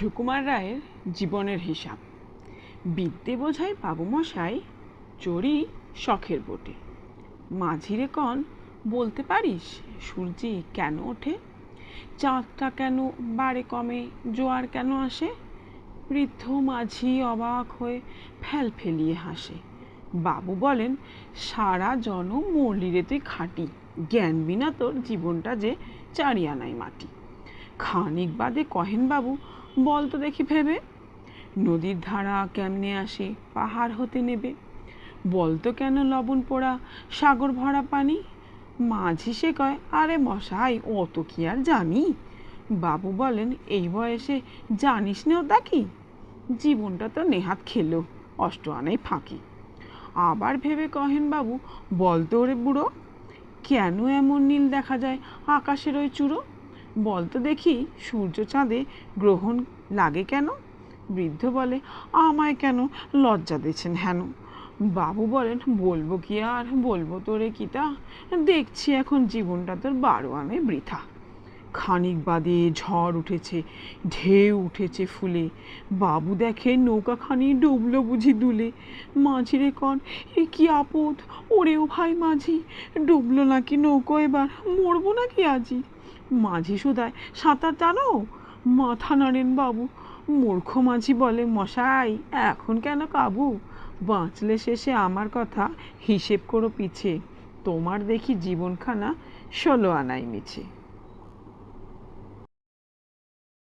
সুকুমার রায়ের জীবনের হিসাব। বিদ্যে বোঝাই বাবুমশাই চড়ি শখের বোটে। মাঝিরে কন, বলতে পারিস, সূর্যি কেন ওঠে? চাঁদটা কেন বাড়ে কমে, জোয়ার কেন আসে? বৃদ্ধ মাঝি অবাক হয়ে ফেল ফেলিয়ে হাসে। বাবু বলেন, সারা জন মরলিরে তুই খাটি। জ্ঞান বিনা তোর জীবনটা যে চারিয়ানাই মাটি। খানিক বাদে কহেন বাবু, বল তো দেখি ভেবে। নদীর ধারা কেমনে আসে, পাহাড় হতে নেবে। বলতো কেন লবণ পোড়া, সাগর ভরা পানি? মাঝি সে কয়, আরে মশাই অত কি আর জানি। বাবু বলেন, এই বয়সে জানিস না ওটা কি? জীবনটা তো নেহাত খেলো অষ্ট আনাই ফাঁকি। আবার ভেবে কহেন বাবু বলতো ওরে বুড়ো, কেন এমন নীল দেখা যায়, আকাশের ওই চূড়ো? বলতো দেখি, সূর্য চাঁদে গ্রহণ লাগে কেন? বৃদ্ধ বলে, আমায় কেন লজ্জা দিচ্ছেন হেন? বাবু বলেন, বলব কি আর? বলব তোরে কিতা দেখছি এখন জীবনটা তোর বারো আনে বৃথা। খানিক বাদে ঝড় উঠেছে, ঢেউ উঠেছে ফুলে। বাবু দেখে নৌকাখানি ডুবলো বুঝি দুলে। মাঝিরে কন, এ কি আপদ? ওরেও ভাই মাঝি, ডুবলো নাকি নৌকো এবার? মরবো নাকি আজি? মাঝি সুদায়, সাঁতার জানো? মাথা নাড়েন বাবু। মূর্খ মাঝি বলে, মশাই, এখন কেন কাবু? বাঁচলে শেষে আমার কথা হিসেব করো পিছে। তোমার দেখি জীবনখানা ষোলো আনাই মিছে।